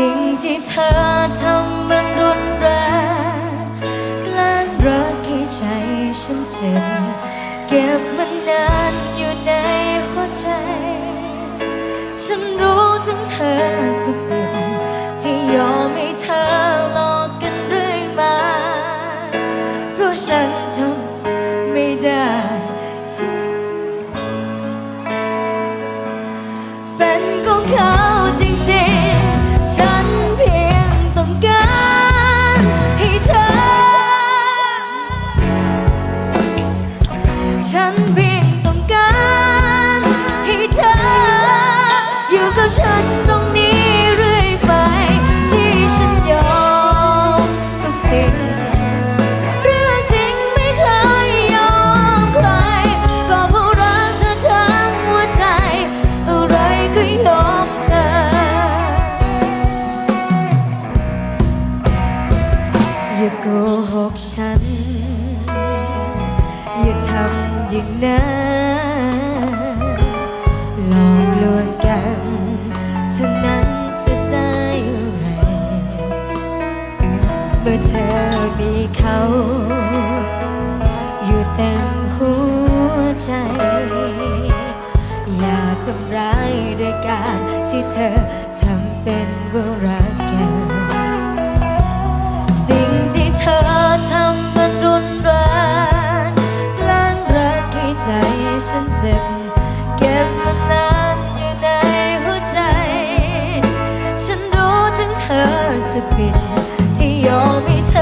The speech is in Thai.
สิ่งที่เธอทำมันรุนแรงกลางรักให้ใจฉันเจ็บเก็บมันนานอยู่ในหัวใจ ฉันรู้ถึงเธอจะเป็นที่ยอม ฉันเพียงต้องการให้เธออยู่กับฉัน อย่างนั้นหลอกลวงกันเท่านั้นจะได้อะไร เมื่อเธอมีเขา อยู่เต็มหัวใจ อย่าทำร้ายด้วยการที่เธอทำเป็น show me.